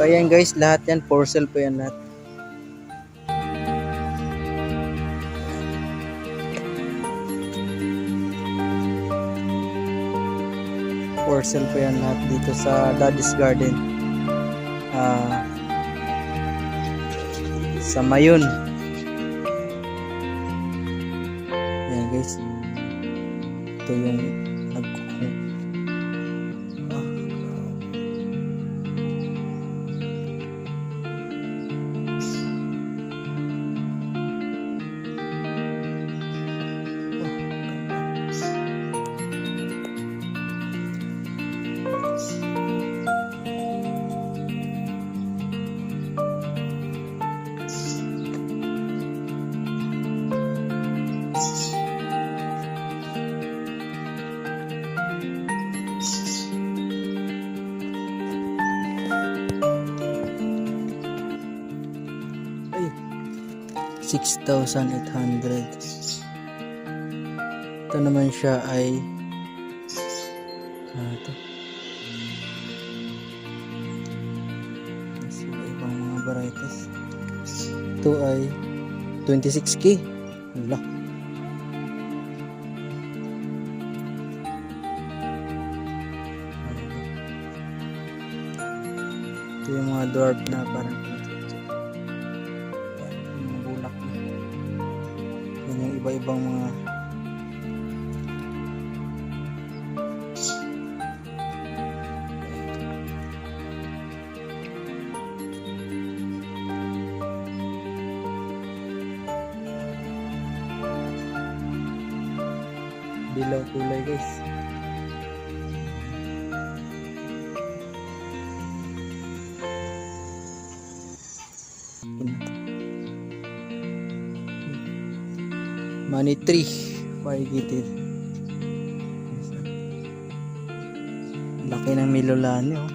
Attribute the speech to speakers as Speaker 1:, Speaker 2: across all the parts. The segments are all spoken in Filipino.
Speaker 1: So ayan guys, lahat yan, for sale po yan lahat. For sale po yan lahat dito sa Daddy's Garden. Ah, sa Mayon. Ayan guys. Ito yung 6,800. Ito naman siya ay ano to? Mas iba ibang mga varieties. Ito ay 26k. Wala. Ito yung mga dwarf na parang iba-ibang mga dilaw kulay guys. Money tree, variegated. Laki ng milolani oh.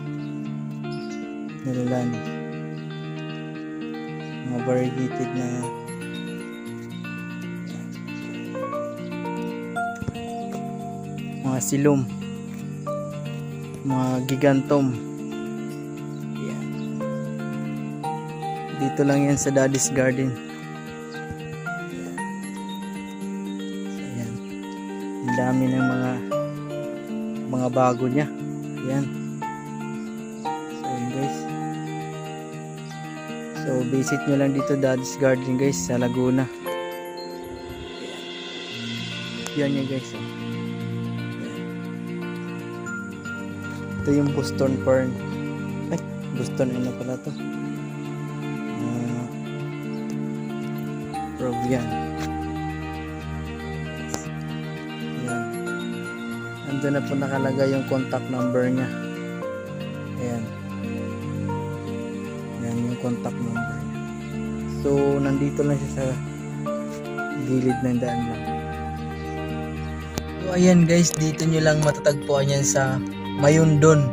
Speaker 1: Milolani. Mga variegated na mga silom mga gigantom yan dito lang yan sa daddy's garden dami ng mga mga bago niya yan so yun guys so visit nyo lang dito daddy's garden guys sa Laguna yan yan guys oh. Ito yung Boston Fern. Ay, Boston ano pala to? Uh, Provian. Ando na po nakalagay yung contact number niya. Ayan. Ayan yung contact number niya. So, nandito lang siya sa gilid ng daan lang. So, ayan guys, dito nyo lang matatagpuan yan sa Mayundon.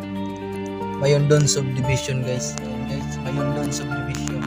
Speaker 1: Mayundon subdivision guys. Ayan guys, Mayundon subdivision.